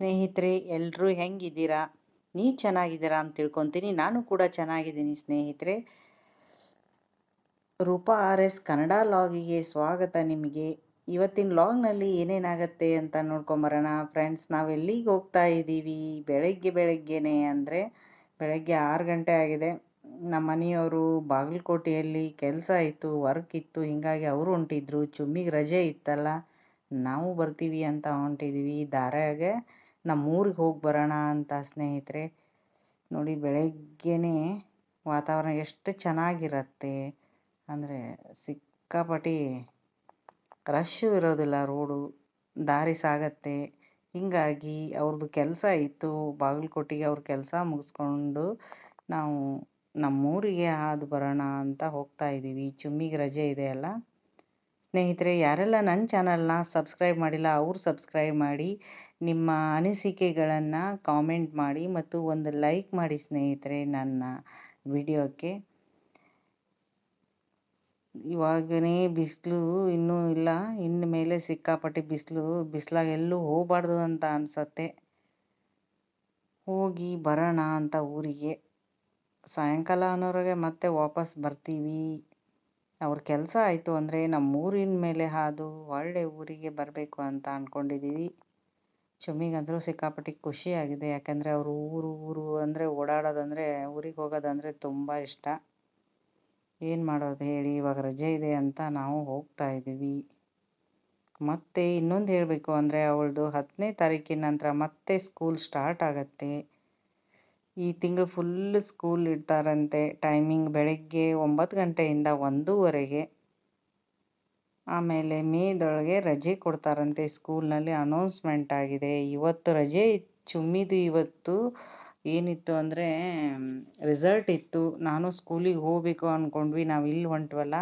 ಸ್ನೇಹಿತರೆ ಎಲ್ಲರೂ ಹೆಂಗಿದ್ದೀರಾ? ನೀವು ಚೆನ್ನಾಗಿದ್ದೀರಾ ಅಂತ ತಿಳ್ಕೊತೀನಿ. ನಾನು ಕೂಡ ಚೆನ್ನಾಗಿದ್ದೀನಿ ಸ್ನೇಹಿತರೆ. ರೂಪಾ ಆರ್ ಎಸ್ ಕನ್ನಡ ಲಾಗಿಗೆ ಸ್ವಾಗತ ನಿಮಗೆ. ಇವತ್ತಿನ ಲಾಗ್ನಲ್ಲಿ ಏನೇನಾಗತ್ತೆ ಅಂತ ನೋಡ್ಕೊಂಬರೋಣ. ಫ್ರೆಂಡ್ಸ್, ನಾವು ಎಲ್ಲಿಗೆ ಹೋಗ್ತಾ ಇದ್ದೀವಿ? ಬೆಳಗ್ಗೆ ಬೆಳಗ್ಗೆನೆ ಅಂದರೆ ಬೆಳಗ್ಗೆ ಆರು ಗಂಟೆ ಆಗಿದೆ. ನಮ್ಮ ಮನೆಯವರು ಬಾಗಲಕೋಟೆಯಲ್ಲಿ ಕೆಲಸ ಇತ್ತು, ವರ್ಕ್ ಇತ್ತು. ಹೀಗಾಗಿ ಅವರು ಹೊಂಟಿದ್ರು. ಚುಮ್ಮಿಗೆ ರಜೆ ಇತ್ತಲ್ಲ. ನಾವು ಬರ್ತೀವಿ ಅಂತ ಹೊಂಟಿದ್ದೀವಿ ದಾರ್ಯಾಗೆ ನಮ್ಮ ಊರಿಗೆ ಹೋಗಿ ಬರೋಣ ಅಂತ ಸ್ನೇಹಿತರೆ, ನೋಡಿ ಬೆಳಗ್ಗೆನೇ ವಾತಾವರಣ ಎಷ್ಟು ಚೆನ್ನಾಗಿರತ್ತೆ. ಅಂದರೆ ಸಿಕ್ಕಾಪಟ್ಟಿ ರಶ್ಶು ಇರೋದಿಲ್ಲ ರೋಡು, ದಾರಿ ಸಾಗತ್ತೆ. ಹೀಗಾಗಿ ಅವ್ರದ್ದು ಕೆಲಸ ಇತ್ತು, ಬಾಗಲಕೋಟೆಗೆ ಅವ್ರ ಕೆಲಸ ಮುಗಿಸ್ಕೊಂಡು ನಾವು ನಮ್ಮೂರಿಗೆ ಹಾದು ಬರೋಣ ಅಂತ ಹೋಗ್ತಾ ಇದ್ದೀವಿ ಚುಮ್ಮಿಗೆ ರಜೆ ಇದೆ ಅಲ್ಲ? ಸ್ನೇಹಿತರೆ, ಯಾರೆಲ್ಲ ನನ್ನ ಚಾನಲ್ನ ಸಬ್ಸ್ಕ್ರೈಬ್ ಮಾಡಿಲ್ಲ, ಅವರು ಸಬ್ಸ್ಕ್ರೈಬ್ ಮಾಡಿ, ನಿಮ್ಮ ಅನಿಸಿಕೆಗಳನ್ನು ಕಾಮೆಂಟ್ ಮಾಡಿ ಮತ್ತು ಒಂದು ಲೈಕ್ ಮಾಡಿ ಸ್ನೇಹಿತರೆ, ನನ್ನ ವಿಡಿಯೋಕ್ಕೆ. ಇವಾಗನೇ ಬಿಸಿಲು ಇನ್ನೂ ಇಲ್ಲ, ಇನ್ನು ಮೇಲೆ ಸಿಕ್ಕಾಪಟ್ಟೆ ಬಿಸಿಲು, ಬಿಸಿಲಾಗ ಎಲ್ಲೂ ಹೋಗಬಾರ್ದು ಅಂತ ಅನಿಸತ್ತೆ. ಹೋಗಿ ಬರೋಣ ಅಂತ ಊರಿಗೆ. ಸಾಯಂಕಾಲ ಅನ್ನೋರಿಗೆ ಮತ್ತೆ ವಾಪಸ್ ಬರ್ತೀವಿ. ಅವ್ರ ಕೆಲಸ ಆಯಿತು ಅಂದರೆ ನಮ್ಮ ಊರಿನ ಮೇಲೆ ಹಾದು ಒಳ್ಳೆ ಊರಿಗೆ ಬರಬೇಕು ಅಂತ ಅಂದ್ಕೊಂಡಿದ್ದೀವಿ ಚುಮ್ಮಿಗಂತೂ ಸಿಕ್ಕಾಪಟ್ಟೆ ಖುಷಿಯಾಗಿದೆ ಯಾಕೆಂದರೆ ಅವರು ಊರು ಊರು ಅಂದರೆ ಓಡಾಡೋದಂದರೆ, ಊರಿಗೆ ಹೋಗೋದಂದರೆ ತುಂಬ ಇಷ್ಟ. ಏನು ಮಾಡೋದು ಹೇಳಿ, ಇವಾಗ ರಜೆ ಇದೆ ಅಂತ ನಾವು ಹೋಗ್ತಾ ಇದ್ದೀವಿ. ಮತ್ತು ಇನ್ನೊಂದು ಹೇಳಬೇಕು ಅಂದರೆ ಅವಳದು ಹತ್ತನೇ ತಾರೀಕಿನ ನಂತರ ಮತ್ತೆ ಸ್ಕೂಲ್ ಸ್ಟಾರ್ಟ್ ಆಗುತ್ತೆ. ಈ ತಿಂಗಳು ಫುಲ್ ಸ್ಕೂಲ್ ಇಡ್ತಾರಂತೆ. ಟೈಮಿಂಗ್ ಬೆಳಗ್ಗೆ ಒಂಬತ್ತು ಗಂಟೆಯಿಂದ ಒಂದೂವರೆಗೆ. ಆಮೇಲೆ ಮೇದೊಳಗೆ ರಜೆ ಕೊಡ್ತಾರಂತೆ ಸ್ಕೂಲ್ನಲ್ಲಿ ಅನೌನ್ಸ್ಮೆಂಟ್ ಆಗಿದೆ. ಇವತ್ತು ರಜೆ ಚುಮ್ಮಿದು ಇವತ್ತು. ಏನಿತ್ತು ಅಂದರೆ ರಿಸಲ್ಟ್ ಇತ್ತು. ನಾನು ಸ್ಕೂಲಿಗೆ ಹೋಗಬೇಕು ಅಂದ್ಕೊಂಡ್ವಿ ನಾವು ಇಲ್ಲಿ ಹೊಂಟ್ವಲ್ಲ.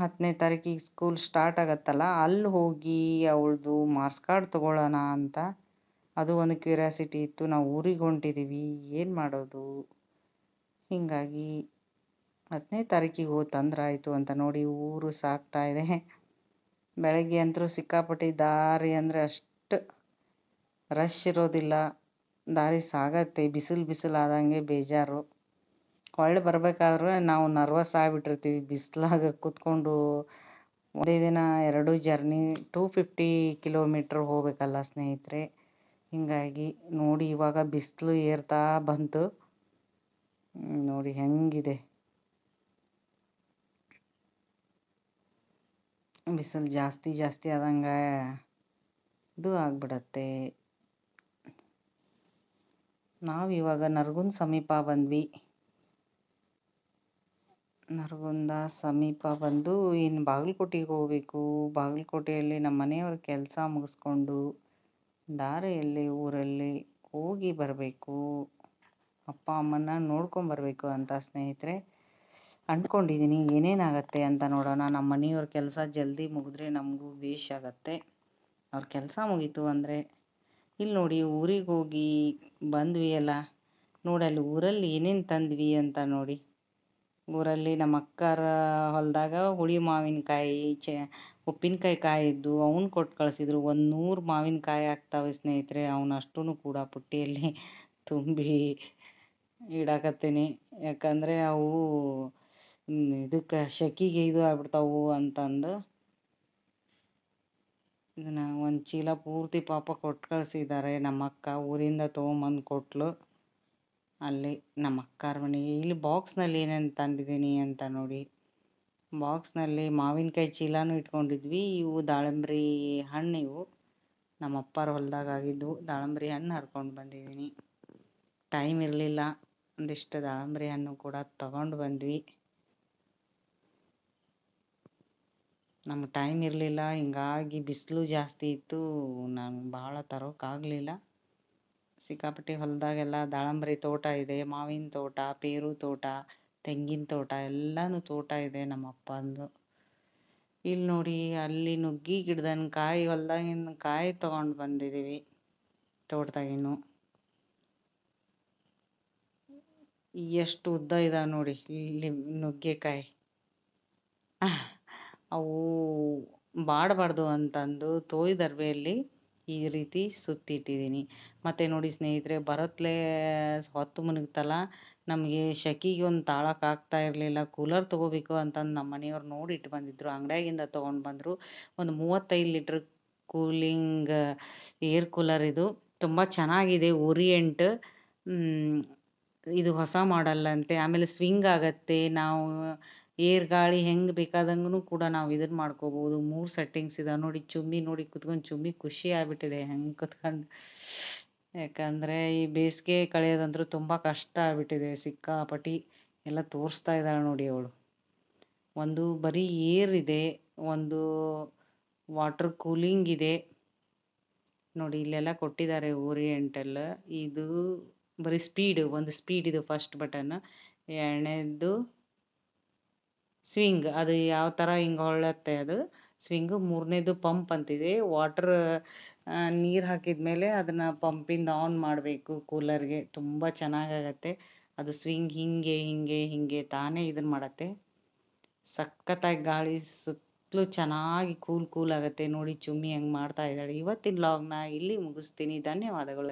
ಹತ್ತನೇ ತಾರೀಕಿಗೆ ಸ್ಕೂಲ್ ಸ್ಟಾರ್ಟ್ ಆಗತ್ತಲ್ಲ. ಅಲ್ಲಿ ಹೋಗಿ ಅವಳದು ಮಾರ್ಕ್ಸ್ ಕಾರ್ಡ್ ತೊಗೊಳ್ಳೋಣ ಅಂತ. ಅದು ಒಂದು ಕ್ಯೂರಿಯಾಸಿಟಿ ಇತ್ತು. ನಾವು ಊರಿಗೆ ಹೊಂಟಿದ್ದೀವಿ ಏನು ಮಾಡೋದು? ಹೀಗಾಗಿ ಹತ್ತನೇ ತಾರೀಕಿಗೆ ಹೋಗಿ ತಂದ್ರಾಯಿತು ಅಂತ ನೋಡಿ ಊರು ಸಾಕ್ತಾಯಿದೆ ಬೆಳಗ್ಗೆ ಅಂತೂ ಸಿಕ್ಕಾಪಟ್ಟೆ ದಾರಿ ಅಂದರೆ ಅಷ್ಟು ರಶ್ ಇರೋದಿಲ್ಲ. ದಾರಿ ಸಾಗತ್ತೆ. ಬಿಸಿಲು ಬಿಸಿಲು ಆದಂಗೆ ಬೇಜಾರು. ಹೊಳ್ಳಿ ಬರಬೇಕಾದ್ರೆ ನಾವು ನರ್ವಸ್ ಆಗಿಬಿಟ್ಟಿರ್ತೀವಿ. ಬಿಸಿಲಾಗ ಕೂತ್ಕೊಂಡು ಒಂದೇ ದಿನ ಎರಡು ಜರ್ನಿ ಟೂ ಫಿಫ್ಟಿ ಕಿಲೋಮೀಟ್ರ್ ಹೋಗಬೇಕಲ್ಲ ಸ್ನೇಹಿತರೆ. ಹೀಗಾಗಿ ನೋಡಿ ಇವಾಗ ಬಿಸಿಲು ಏರ್ತಾ ಬಂತು. ನೋಡಿ ಹೆಂಗಿದೆ. ಬಿಸಿಲು ಜಾಸ್ತಿ ಜಾಸ್ತಿ ಆದಂಗೆ ಇದು ಆಗ್ಬಿಡತ್ತೆ. ನಾವು ಇವಾಗ ನರಗುಂದ ಸಮೀಪ ಬಂದ್ವಿ. ನರಗುಂದ ಸಮೀಪ ಬಂದು ಇನ್ನು ಬಾಗಲಕೋಟೆಗೆ ಹೋಗಬೇಕು. ಬಾಗಲಕೋಟೆಯಲ್ಲಿ ನಮ್ಮ ಮನೆಯವ್ರ ಕೆಲಸ ಮುಗಿಸ್ಕೊಂಡು ದಾರಿಯಲ್ಲಿ, ಊರಲ್ಲಿ ಹೋಗಿ ಬರಬೇಕು. ಅಪ್ಪ ಅಮ್ಮನ ನೋಡ್ಕೊಂಬರ್ಬೇಕು ಅಂತ ಸ್ನೇಹಿತರೆ. ಅಂದ್ಕೊಂಡಿದ್ದೀನಿ ಏನೇನಾಗತ್ತೆ ಅಂತ ನೋಡೋಣ. ನಮ್ಮ ಮನೆಯವ್ರ ಕೆಲಸ ಜಲ್ದಿ ಮುಗಿದ್ರೆ ನಮಗೂ ಬೇಷ್ ಆಗತ್ತೆ. ಅವ್ರ ಕೆಲಸ ಮುಗೀತು ಅಂದರೆ ಇಲ್ಲಿ ನೋಡಿ, ಊರಿಗೆ ಹೋಗಿ ಬಂದ್ವಿ ಅಲ್ಲ. ನೋಡಿ ಅಲ್ಲಿ ಊರಲ್ಲಿ ಏನೇನು ತಂದ್ವಿ ಅಂತ ನೋಡಿ. ಊರಲ್ಲಿ ನಮ್ಮ ಅಕ್ಕರ ಹೊಲದಾಗ ಹುಳಿ ಮಾವಿನಕಾಯಿ, ಚೆ, ಉಪ್ಪಿನಕಾಯಿ ಕಾಯಿದ್ದು ಅವ್ನು ಕೊಟ್ಟು ಕಳಿಸಿದ್ರು. ಒಂದು ನೂರು ಮಾವಿನಕಾಯಿ ಆಗ್ತಾವೆ ಸ್ನೇಹಿತರೆ. ಅವನ ಅಷ್ಟೂ ಕೂಡ ಪುಟ್ಟಿಯಲ್ಲಿ ತುಂಬಿ ಇಡಾಕತ್ತೀನಿ. ಯಾಕಂದರೆ ಅವು ಇದಕ್ಕೆ ಶಕಿಗೆ ಇದು ಆಗ್ಬಿಡ್ತಾವು ಅಂತಂದು ಇದನ್ನು ಒಂದು ಚೀಲ ಪೂರ್ತಿ ಪಾಪ ಕೊಟ್ಟು ಕಳಿಸಿದ್ದಾರೆ ನಮ್ಮ ಅಕ್ಕ. ಊರಿಂದ ತೊಗೊಂಬಂದು ಕೊಟ್ಲು. ಅಲ್ಲಿ ನಮ್ಮ ಅಕ್ಕಾರ ಮನೆಗೆ, ಇಲ್ಲಿ ಬಾಕ್ಸ್ನಲ್ಲಿ ಏನೇನು ತಂದಿದ್ದೀನಿ ಅಂತ ನೋಡಿ. ಬಾಕ್ಸ್ನಲ್ಲಿ ಮಾವಿನಕಾಯಿ ಚೀಲನೂ ಇಟ್ಕೊಂಡಿದ್ವಿ, ಇವು ದಾಳಿಂಬ್ರಿ ಹಣ್ಣು ಇವು. ನಮ್ಮ ಅಪ್ಪಾರ ಹೊಲದಾಗ ಆಗಿದ್ದು ದಾಳಿಂಬ್ರಿ ಹಣ್ಣು ಹರ್ಕೊಂಡು ಬಂದಿದ್ದೀನಿ. ಟೈಮ್ ಇರಲಿಲ್ಲ, ಒಂದಿಷ್ಟು ದಾಳಿಂಬ್ರಿ ಹಣ್ಣು ಕೂಡ ತಗೊಂಡು ಬಂದ್ವಿ. ನಮ್ಗೆ ಟೈಮ್ ಇರಲಿಲ್ಲ, ಹಿಂಗಾಗಿ ಬಿಸಿಲು ಜಾಸ್ತಿ ಇತ್ತು ನಾನು ಭಾಳ ತರೋಕ್ಕಾಗಲಿಲ್ಲ ಸಿಕ್ಕಾಪಟ್ಟೆ ಹೊಲದಾಗೆಲ್ಲ ದಾಳಂಬ್ರಿ ತೋಟ ಇದೆ, ಮಾವಿನ ತೋಟ, ಪೇರು ತೋಟ, ತೆಂಗಿನ ತೋಟ ಎಲ್ಲನೂ ತೋಟ ಇದೆ ನಮ್ಮ ಅಪ್ಪಂದು ಇಲ್ಲಿ ನೋಡಿ ಅಲ್ಲಿ ನುಗ್ಗಿ ಗಿಡದನ್ ಕಾಯಿ ಹೊಲ್ದಾಗಿನ ಕಾಯಿ ತೊಗೊಂಡು ಬಂದಿದ್ದೀವಿ ತೋಟದಾಗಿನೂ ಎಷ್ಟು ಉದ್ದ ಇದಾವೆ ನೋಡಿ ಇಲ್ಲಿ ನುಗ್ಗೆಕಾಯಿ. ಅವು ಬಾಡಬಾರ್ದು ಅಂತಂದು ತೋಯ್ ದರ್ಬೆಯಲ್ಲಿ ಈ ರೀತಿ ಸುತ್ತಿಟ್ಟಿದ್ದೀನಿ. ಮತ್ತು ನೋಡಿ ಸ್ನೇಹಿತರೆ, ಬರತ್ಲೇ ಹೊತ್ತು ಮುನುಗ್ತಲ್ಲ ನಮಗೆ ಶಕಿಗೆ ಒಂದು ತಾಳಕ್ಕೆ ಆಗ್ತಾ ಇರಲಿಲ್ಲ. ಕೂಲರ್ ತೊಗೋಬೇಕು ಅಂತಂದು ನಮ್ಮ ಮನೆಯವ್ರು ನೋಡಿ ಇಟ್ಟು ಬಂದಿದ್ರು. ಅಂಗಡಿಯಾಗಿಂದ ತೊಗೊಂಡು ಬಂದರು. ಒಂದು ಮೂವತ್ತೈದು ಲೀಟ್ರ್ ಕೂಲಿಂಗ್ ಏರ್ ಕೂಲರ್ ಇದು. ತುಂಬ ಚೆನ್ನಾಗಿದೆ, ಓರಿಯೆಂಟ್. ಇದು ಹೊಸ ಮಾಡಲ್ ಅಂತೆ ಆಮೇಲೆ ಸ್ವಿಂಗ್ ಆಗತ್ತೆ. ನಾವು ಏರ್ ಗಾಳಿ ಹೆಂಗೆ ಬೇಕಾದಂಗೂ ಕೂಡ ನಾವು ಇದನ್ನು ಮಾಡ್ಕೋಬೋದು. ಮೂರು ಸೆಟ್ಟಿಂಗ್ಸ್ ಇದಾವೆ. ನೋಡಿ ಚುಮ್ಮಿ ನೋಡಿ ಕುತ್ಕೊಂಡು ಚುಮ್ಮಿ ಖುಷಿ ಆಗಿಬಿಟ್ಟಿದೆ ಹೆಂಗೆ ಕುತ್ಕೊಂಡು. ಯಾಕಂದರೆ ಈ ಬೇಸಿಗೆ ಕಳೆಯೋದಂದ್ರೂ ತುಂಬ ಕಷ್ಟ ಆಗಿಬಿಟ್ಟಿದೆ. ಸಿಕ್ಕಾಪಟ್ಟಿ ಎಲ್ಲ ತೋರಿಸ್ತಾ ಇದ್ದಾಳೆ ನೋಡಿ ಅವಳು. ಒಂದು ಬರೀ ಏರ್ ಇದೆ, ಒಂದು ವಾಟರ್ ಕೂಲಿಂಗ್ ಇದೆ. ನೋಡಿ ಇಲ್ಲೆಲ್ಲ ಕೊಟ್ಟಿದ್ದಾರೆ ಓರಿಯೆಂಟಲ್. ಇದು ಬರೀ ಸ್ಪೀಡ್ ಒಂದು ಸ್ಪೀಡ್ ಇದು ಫಸ್ಟ್ ಬಟನ್ ಎರಡನೇದು ಸ್ವಿಂಗ್ ಅದು ಯಾವ ಥರ ಹಿಂಗೆ ಹೊಳ್ಳತ್ತೆ ಅದು. ಸ್ವಿಂಗು ಮೂರನೇದು ಪಂಪ್ ಅಂತಿದೆ. ವಾಟ್ರ್ ನೀರು ಹಾಕಿದ ಮೇಲೆ ಅದನ್ನು ಪಂಪಿಂದ ಆನ್ ಮಾಡಬೇಕು. ಕೂಲರ್ಗೆ ತುಂಬ ಚೆನ್ನಾಗಾಗತ್ತೆ. ಅದು ಸ್ವಿಂಗ್ ಹೀಗೆ, ಹಿಂಗೆ ಹಿಂಗೆ ತಾನೇ ಇದನ್ನು ಮಾಡತ್ತೆ. ಸಖತ್ತಾಗಿ ಗಾಳಿ ಸುತ್ತಲೂ ಚೆನ್ನಾಗಿ ಕೂಲ್ ಕೂಲ್ ಆಗುತ್ತೆ. ನೋಡಿ ಚುಮ್ಮಿ ಹೆಂಗೆ ಮಾಡ್ತಾ ಇದ್ದಾಳೆ. ಇವತ್ತಿನ ಲಾಗ್ನ ಇಲ್ಲಿ ಮುಗಿಸ್ತೀನಿ. ಧನ್ಯವಾದಗಳು.